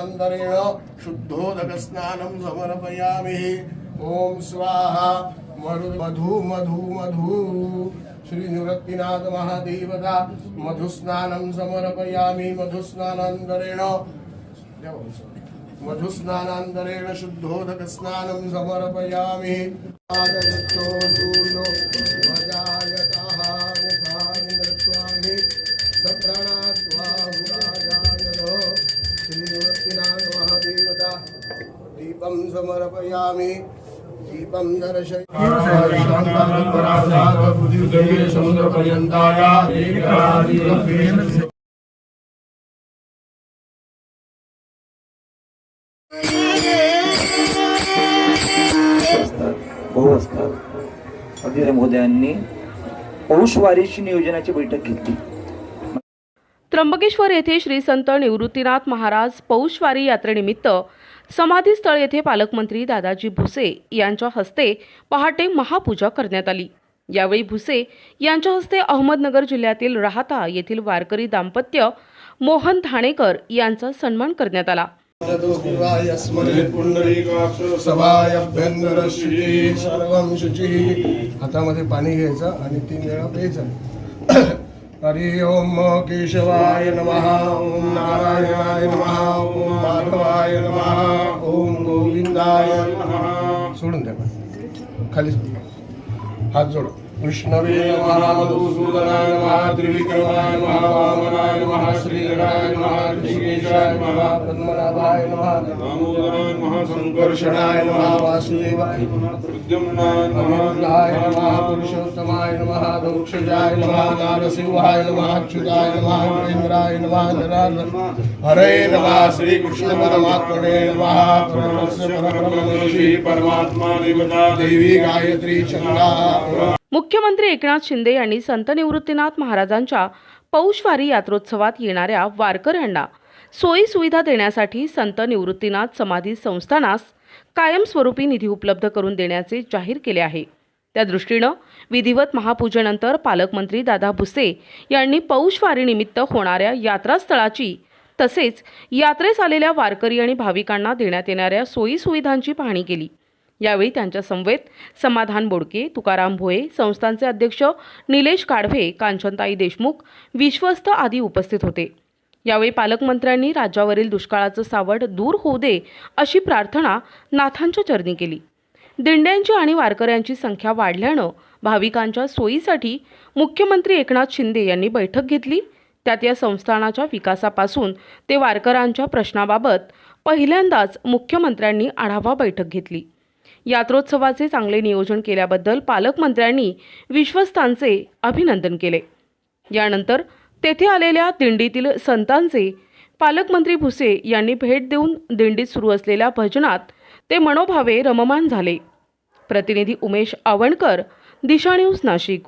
शुद्धोदकान्तरेण शुद्धोदकस्नानं समर्पयामि। ॐ स्वाहा। मरु मधु मधु मधु। श्रीनिवृत्तिनाथमहादेवता मधुस्नानं समर्पयामि। मधुस्नानान्तरेण मधुस्नानान्तरेण शुद्धोदकस्नानं समर्पयामि। समर्पयामि दीपं दर्शय समुद्रपर्यन्ताया असतात भाऊ असतात अगदी महोदयांनी पौषवारीची नियोजनाची बैठक घेतली त्र्यंबकेश्वर येथे श्री संत निवृत्तीनाथ महाराज पौषवारी यात्रेनिमित्त समाधीस्थळ येथे पालकमंत्री दादाजी भुसे यांच्या हस्ते पहाटे महापूजा करण्यात आली. यावेळी भुसे यांच्या हस्ते अहमदनगर जिल्ह्यातील राहता येथील वारकरी दाम्पत्य मोहन धाणेकर यांचा सन्मान करण्यात आला. हातामध्ये पाणी घ्यायचं आणि तीन वेळा प्यायचं. हरि ओम केशवाय नमः ओम नारायणाय नमः ओम माधवाय नमः ओम गोविंदाय नमः। सोडून द्या. खाली. हात जोड. विष्णवे नमः मधुसूदनाय नमः त्रिविक्रमाय नमः वामनाय नमः श्रीधराय नमः ऋषिकेशाय नमः। पद्मनाभाय नमः। दामोदराय नमः। संकर्षणाय नमः वासुदेवाय नमः प्रद्युम्नाय अनिरुद्धाय नमः पुरुषोत्तमाय नमः दक्षजाय नमः नारसिंहाय नमः। अच्युताय नमः महेन्द्राय नमः जनार्दन हरे नमः। श्रीकृष्ण परमात्मने नमः। परमस्य परब्रह्मणे श्री परमात्मा देवता देवी गायत्री चंद्रा मुख्यमंत्री एकनाथ शिंदे यांनी संत निवृत्तीनाथ महाराजांच्या पौषवारी यात्रोत्सवात येणाऱ्या वारकऱ्यांना सोयीसुविधा देण्यासाठी संत निवृत्तीनाथ समाधी संस्थानास कायमस्वरूपी निधी उपलब्ध करून देण्याचे जाहीर केले आहे. त्या दृष्टीनं विधिवत महापूजेनंतर पालकमंत्री दादा भुसे यांनी पौषवारीनिमित्त होणाऱ्या यात्रास्थळाची तसेच यात्रेस आलेल्या वारकरी आणि भाविकांना देण्यात येणाऱ्या सोयीसुविधांची पाहणी केली. यावेळी त्यांच्या समवेत समाधान बोडके तुकाराम भोये संस्थांचे अध्यक्ष निलेश काढवे कांचनताई देशमुख विश्वस्त आदी उपस्थित होते. यावेळी पालकमंत्र्यांनी राज्यावरील दुष्काळाचं सावट दूर होऊ दे अशी प्रार्थना नाथांच्या चरणी केली. दिंड्यांची आणि वारकऱ्यांची संख्या वाढल्यानं भाविकांच्या सोयीसाठी मुख्यमंत्री एकनाथ शिंदे यांनी बैठक घेतली. त्यात या संस्थानाच्या विकासापासून ते वारकऱ्यांच्या प्रश्नाबाबत पहिल्यांदाच मुख्यमंत्र्यांनी आढावा बैठक घेतली. यात्रोत्सवाचे चांगले नियोजन केल्याबद्दल पालकमंत्र्यांनी विश्वस्तांचे अभिनंदन केले. यानंतर तेथे आलेल्या दिंडीतील संतांचे पालकमंत्री भुसे यांनी भेट देऊन दिंडीत सुरू असलेल्या भजनात ते मनोभावे रममान झाले. प्रतिनिधी उमेश आवणकर दिशा न्यूज नाशिक.